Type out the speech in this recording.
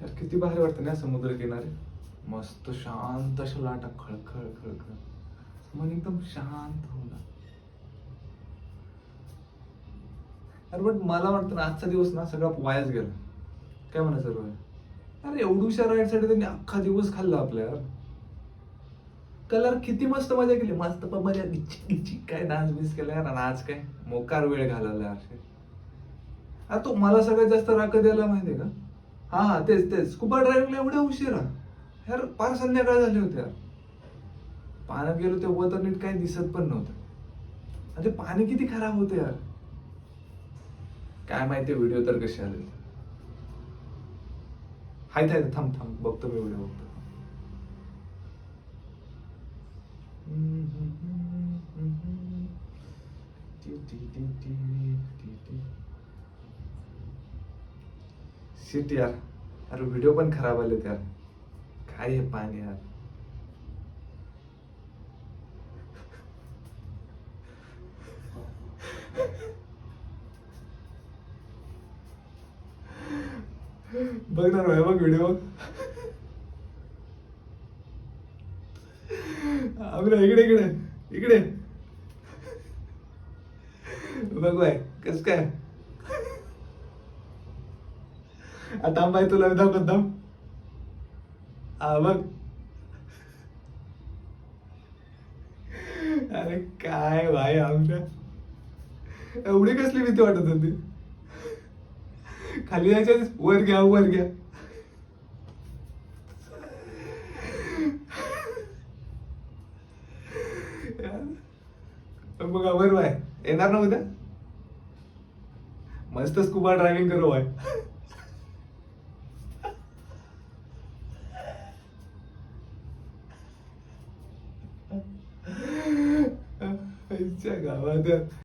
यार किती भारी वाटतं ना समुद्र किनारे. मस्त शांत अशा लाटा खळखळ खळखळ. मन एकदम शांत होऊन अरे बट मला वाटतं ना आजचा दिवस ना सगळा वायाच गेला. काय म्हणा सर्व अरे एवढूशा राईडसाठी त्यांनी अख्खा दिवस खाल्ला आपल्या यार. कलर किती मस्त मजा केली. मस्त पण मजा गिच्ची गिच्ची. काय डान्स मिस केला यार. आज काय? मोकार वेळ घालवला यार. अरे तो मला सगळ्यात जास्त राग द्यायला माहिती आहे का? हा हा तेच तेच. स्कुबा ड्रायव्हिंगला एवढ्या उशिरा. यार फार संध्याकाळ झाली होती यार. पाण्यात गेलो तेव्हा तर नीट काही दिसत पण नव्हतं. म्हणजे पाणी किती खराब होतं यार. काय माहिती व्हिडिओ तर कसे आले. हाय हाय थांब थांब. बघतो मी व्हिडिओ बघतो. शिट यार अरे व्हिडिओ पण खराब आले यार काय हे पाणी यार बघणार ना बघ व्हिडिओ अमरा इकडे इकडे इकडे बघ बाय कस काय आता बाय तुला दाखवत दाम हा बघ. अरे काय भाई आमच्या. एवढी कसली भीती वाटत होती? खाली जायच्या वर घ्या वर घ्या. मग वर बाय. येणार ना उद्या? मस्त स्कुबा ड्रायव्हिंग करू बाय. 这个我的